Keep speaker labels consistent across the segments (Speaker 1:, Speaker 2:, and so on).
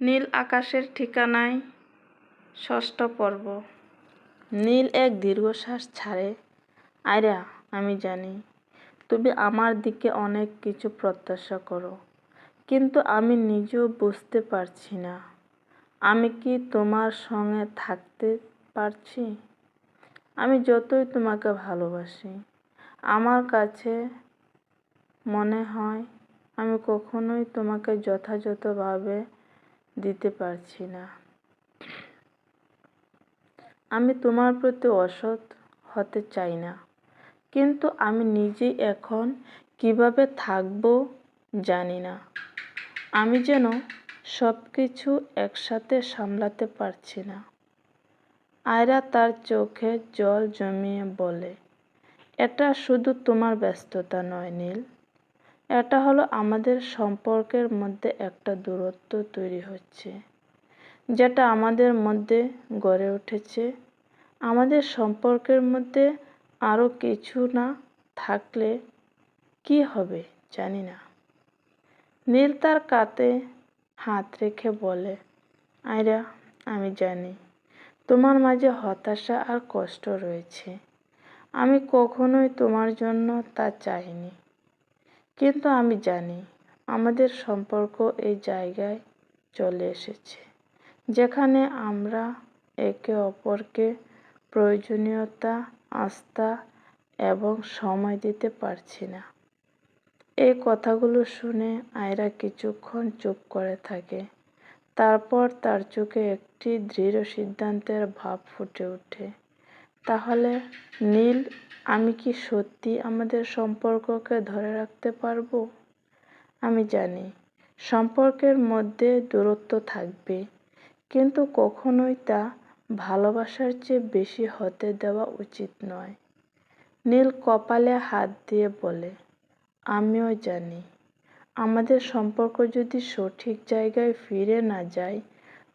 Speaker 1: নীল আকাশের ঠিকানায় ষষ্ঠ পর্ব। নীল এক দীর্ঘশ্বাস ছাড়ে। আয়রা আমি জানি, তুমি আমার দিকে অনেক কিছু প্রত্যাশা করো, কিন্তু আমি নিজেও বুঝতে পারছি না। আমি কি তোমার সঙ্গে থাকতে পারছি? আমি যতই তোমাকে ভালোবাসি, আমার কাছে মনে হয় আমি কখনোই তোমাকে যথাযথভাবে দিতে পারছি না। আমি তোমার প্রতি অসৎ হতে চাই না। কিন্তু আমি নিজেই এখন কীভাবে থাকব জানি না। আমি যেন সব কিছু একসাথে সামলাতে পারছি না। আয়রা তার চোখে জল জমিয়ে বলে, এটা শুধু তোমার ব্যস্ততা নয় নীল। এটা হলো আমাদের সম্পর্কের মধ্যে একটা দূরত্ব তৈরি হচ্ছে, যেটা আমাদের মধ্যে গড়ে উঠেছে। আমাদের সম্পর্কের মধ্যে আরও কিছু না থাকলে কি হবে জানি না। নীল তার কাতে হাত রেখে বলে, আয়রা, আমি জানি তোমার মাঝে হতাশা আর কষ্ট রয়েছে। আমি কখনোই তোমার জন্য তা চাইনি। কিন্তু আমি জানি আমাদের সম্পর্ক এই জায়গায় চলে এসেছে, যেখানে আমরা একে অপরকে প্রয়োজনীয়তা, আস্থা এবং সময় দিতে পারছি না। এই কথাগুলো শুনে আয়রা কিছুক্ষণ চুপ করে থাকে। তারপর তার চোখে একটি দৃঢ় সিদ্ধান্তের ভাব ফুটে ওঠে। তাহলে, নীল, আমি কি সত্যি আমাদের সম্পর্ককে ধরে রাখতে পারব? আমি জানি, সম্পর্কের মধ্যে দূরত্ব থাকবে, কিন্তু কখনোই তা ভালোবাসার চেয়ে বেশি হতে দেওয়া উচিত নয়। নীল কপালে হাত দিয়ে বলে, আমিও জানি, আমাদের সম্পর্ক যদি সঠিক জায়গায় ফিরে না যায়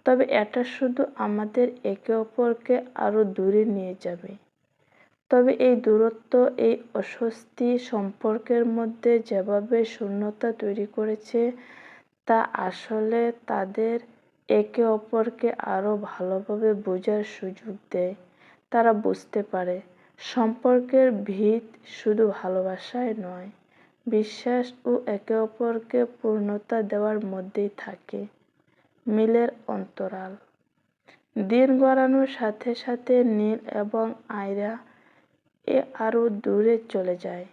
Speaker 1: তবে এটা শুধু আমাদের একে অপরকে আরও দূরে নিয়ে যাবে। তবে এই দূরত্ব, এই অস্বস্তি সম্পর্কের মধ্যে যেভাবে শূন্যতা তৈরি করেছে, তা আসলে তাদের একে অপরকে আরও ভালোভাবে বোঝার সুযোগ দেয়। তারা বুঝতে পারে, সম্পর্কের ভিত শুধু ভালোবাসায় নয়, বিশ্বাস ও একে অপরকে পূর্ণতা দেওয়ার মধ্যেই থাকে। মিলের অন্তরাল। দিন গড়ানোর সাথে সাথে নীল এবং আয়রা এ আরও দূরে চলে যায়।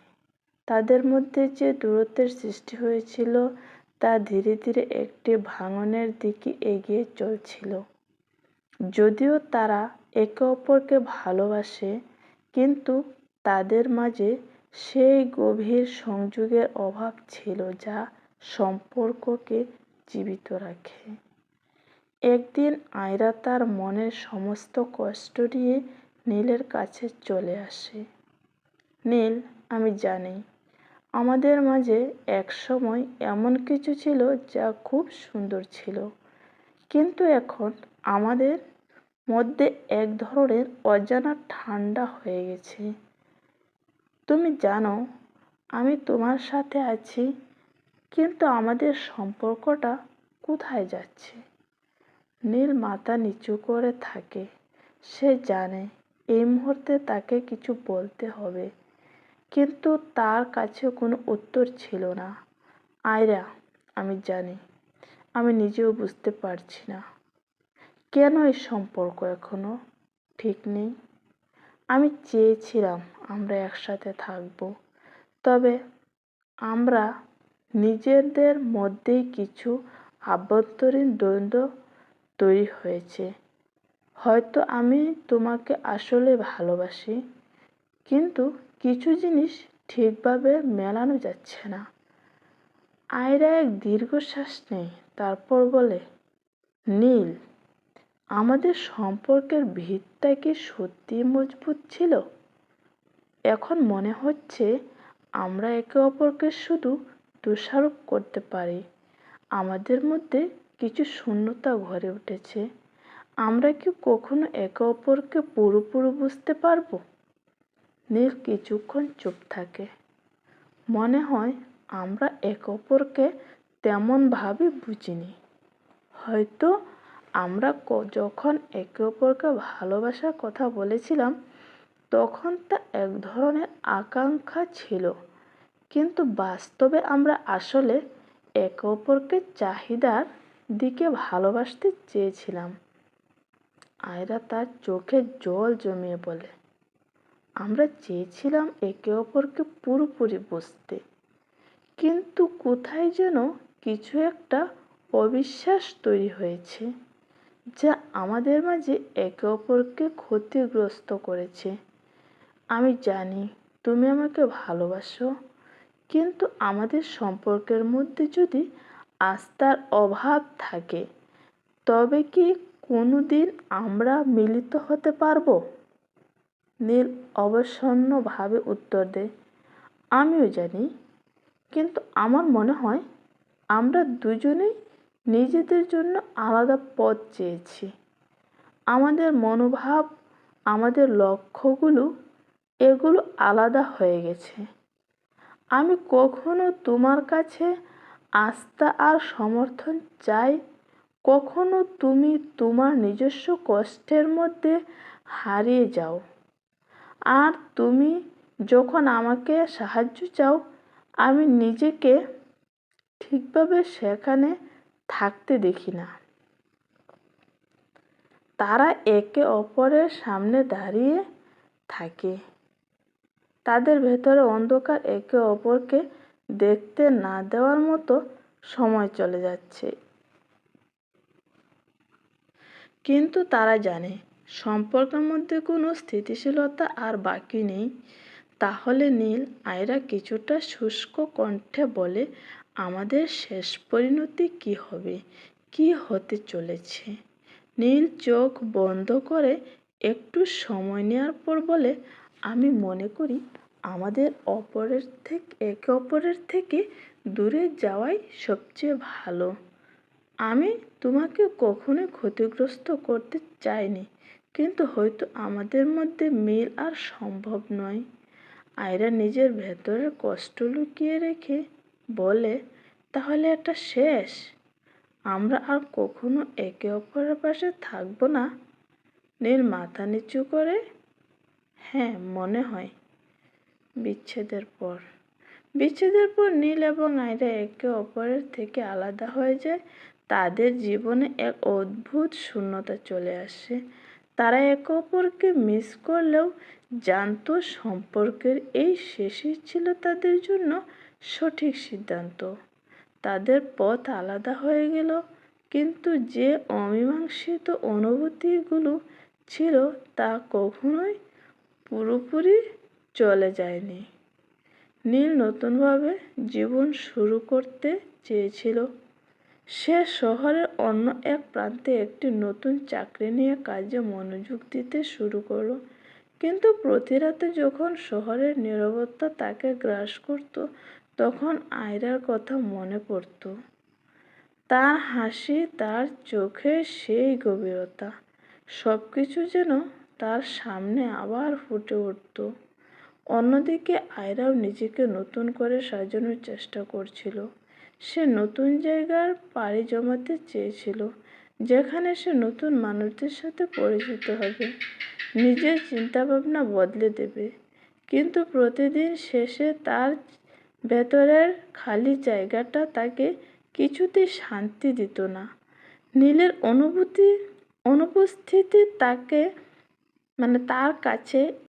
Speaker 1: তাদের মধ্যে যে দূরত্বের সৃষ্টি হয়েছিল তা ধীরে ধীরে একটি ভাঙনের দিকে এগিয়ে চলছিল। যদিও তারা একে অপরকে ভালোবাসে, কিন্তু তাদের মাঝে সেই গভীর সংযোগের অভাব ছিল যা সম্পর্ককে জীবিত রাখে। একদিন আয়রা তার মনের সমস্ত কষ্ট নিয়ে নীলের কাছে চলে আসে। নীল, আমি জানি, আমাদের মাঝে একসময় এমন কিছু ছিল যা খুব সুন্দর ছিল। কিন্তু এখন আমাদের মধ্যে এক ধরনের অজানা ঠান্ডা হয়ে গেছে। তুমি জানো, আমি তোমার সাথে আছি, কিন্তু আমাদের সম্পর্কটা কোথায় যাচ্ছে? নীল মাথা নিচু করে থাকে। সে জানে, এই মুহূর্তে তাকে কিছু বলতে হবে। কিন্তু তার কাছে কোনো উত্তর ছিল না। আয়রা, আমি জানি, আমি নিজেও বুঝতে পারছি না। কেন এই সম্পর্ক এখনও? ঠিক নেই। আমি চেয়েছিলাম আমরা একসাথে থাকব। তবে আমরা নিজেদের মধ্যেই কিছু আভ্যন্তরীণ দ্বন্দ্ব তৈরি হয়েছে। হয়তো আমি তোমাকে আসলে ভালোবাসি, কিন্তু কিছু জিনিস ঠিকভাবে মেলানো যাচ্ছে না। আয়রা এক দীর্ঘশ্বাস নেই তারপর বলে, নীল, আমাদের সম্পর্কের ভিতটা কি সত্যি মজবুত ছিল? এখন মনে হচ্ছে আমরা একে অপরকে শুধু দোষারোপ করতে পারি। আমাদের মধ্যে কিছু শূন্যতা ঘরে উঠেছে। আমরা কি কখনো একে অপরকে পুরোপুরি বুঝতে পারব? নীল কিছুক্ষণ চুপ থাকে। মনে হয় আমরা একে অপরকে তেমনভাবে বুঝিনি। হয়তো আমরা যখন একে অপরকে ভালোবাসার কথা বলেছিলাম, তখন তা এক ধরনের আকাঙ্ক্ষা ছিল। কিন্তু বাস্তবে আমরা আসলে একে অপরকে চাহিদার দিকে ভালোবাসতে চেয়েছিলাম। আয়রা তার চোখে জল জমিয়ে বলে, আমরা চেয়েছিলাম একে অপরকে পুরোপুরি বুঝতে। কিন্তু কোথায় যেন কিছু একটা অবিশ্বাস তৈরি হয়েছে যা আমাদের মাঝে একে অপরকে ক্ষতিগ্রস্ত করেছে। আমি জানি তুমি আমাকে ভালোবাসো, কিন্তু আমাদের সম্পর্কের মধ্যে যদি আস্থার অভাব থাকে। তবে কি কোনো দিন আমরা মিলিত হতে পারব? নীল অবসন্নভাবে উত্তর দেয়, আমিও জানি। কিন্তু আমার মনে হয় আমরা দুজনেই নিজেদের জন্য আলাদা পথ চেয়েছি। আমাদের মনোভাব, আমাদের লক্ষ্যগুলো, এগুলো আলাদা হয়ে গেছে। আমি কখনো তোমার কাছে আস্থা আর সমর্থন চাই। কখনো তুমি তোমার নিজস্ব কষ্টের মধ্যে হারিয়ে যাও। আর তুমি যখন আমাকে সাহায্য চাও, আমি নিজেকে ঠিকভাবে সেখানে থাকতে দেখি না। তারা একে অপরের সামনে দাঁড়িয়ে থাকে। তাদের ভেতরে অন্ধকার একে অপরকে দেখতে না দেওয়ার মতো সময় চলে যাচ্ছে। কিন্তু তারা জানে, সম্পর্কের মধ্যে কোনো স্থিতিশীলতা আর বাকি নেই। তাহলে নীল আয়রা কিছুটা শুষ্ক কণ্ঠে বলে, আমাদের শেষ পরিণতি কি হবে? কি হতে চলেছে? নীল চোখ বন্ধ করে একটু সময় নেওয়ার পর বলে, আমি মনে করি আমাদের অপরের থেকে, একে অপরের থেকে দূরে যাওয়াই সবচেয়ে ভালো। আমি তোমাকে কখনোই ক্ষতিগ্রস্ত করতে চাইনি, কিন্তু হয়তো আমাদের মধ্যে মিল আর সম্ভব নয়। আয়রা নিজের ভেতরের কষ্ট লুকিয়ে রেখে বলে, তাহলে এটা শেষ? আমরা আর কখনো একে অপরের পাশে থাকব না? নীল মাথা নিচু করে হ্যাঁ মনে হয়। বিচ্ছেদের পর। বিচ্ছেদের পর নীল এবং আয়রা একে অপরের থেকে আলাদা হয়ে যায়। তাদের জীবনে এক অদ্ভুত শূন্যতা চলে আসে। তারা একে অপরকে মিস করলেও জানতো সম্পর্কের এই শেষই ছিল তাদের জন্য সঠিক সিদ্ধান্ত। তাদের পথ আলাদা হয়ে গেল, কিন্তু যে অমীমাংসিত অনুভূতিগুলো ছিল তা কখনোই পুরোপুরি চলে যায়নি। নীল নতুনভাবে জীবন শুরু করতে চেয়েছিল। সে শহরের অন্য এক প্রান্তে একটি নতুন চাকরি নিয়ে কাজে মনোযোগ দিতে শুরু করল। কিন্তু প্রতি রাতে যখন শহরের নীরবতা তাকে গ্রাস করত, তখন আয়রার কথা মনে পড়ত। তার হাসি, তার চোখে সেই গভীরতা সব কিছু যেন তার সামনে আবার ফুটে উঠত। অন্যদিকে আয়রাও নিজেকে নতুন করে সাজানোর চেষ্টা করছিল। সে নতুন জায়গার পাড়ি জমাতে চেয়েছিল, যেখানে সে নতুন মানুষদের সাথে পরিচিত হবে। নিজের চিন্তাভাবনা বদলে দেবে, কিন্তু প্রতিদিন শেষে তার ভেতরের খালি জায়গাটা তাকে কিছুতেই শান্তি দিত না। নীলের অনুভূতি, অনুপস্থিতি তাকে মানে তার কাছে